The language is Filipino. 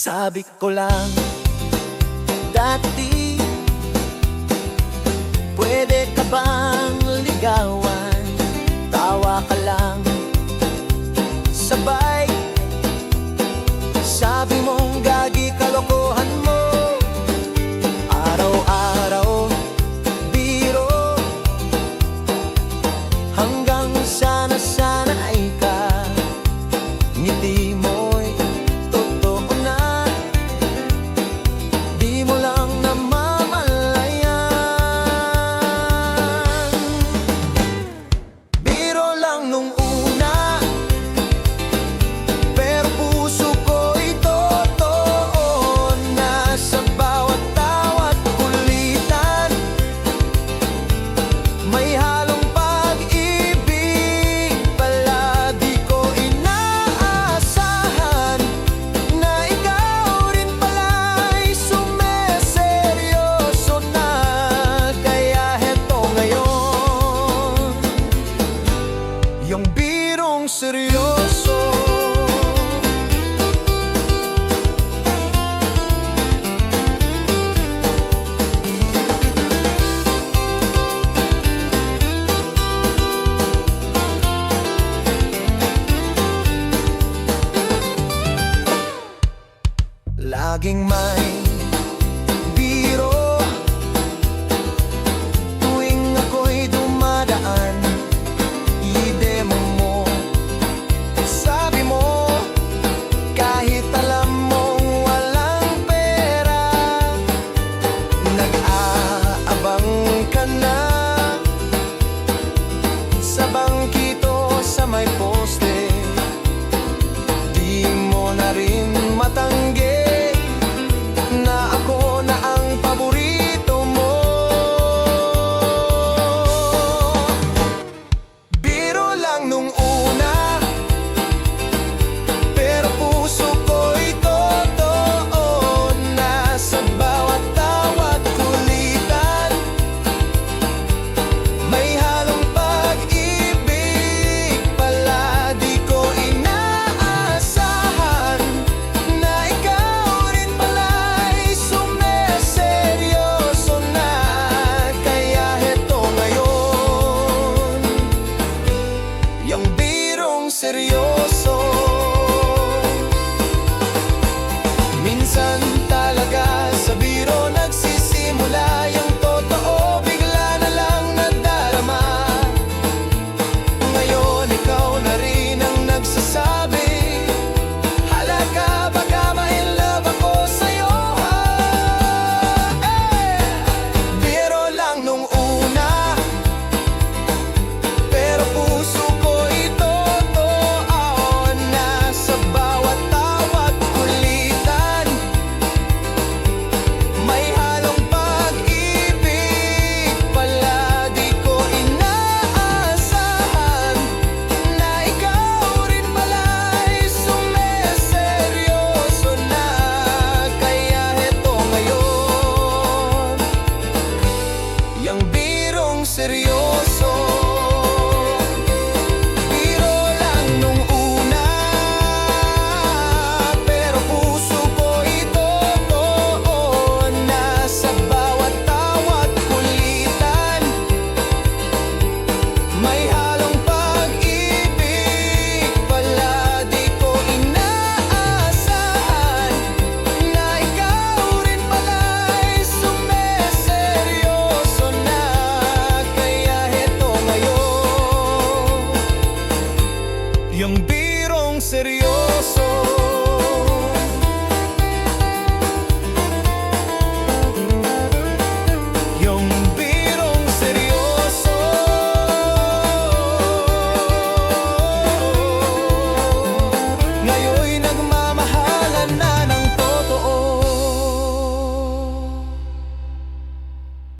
Sabi ko lang dati Pwede ka bang ligawan? Tawa ka lang laging may. interior. serio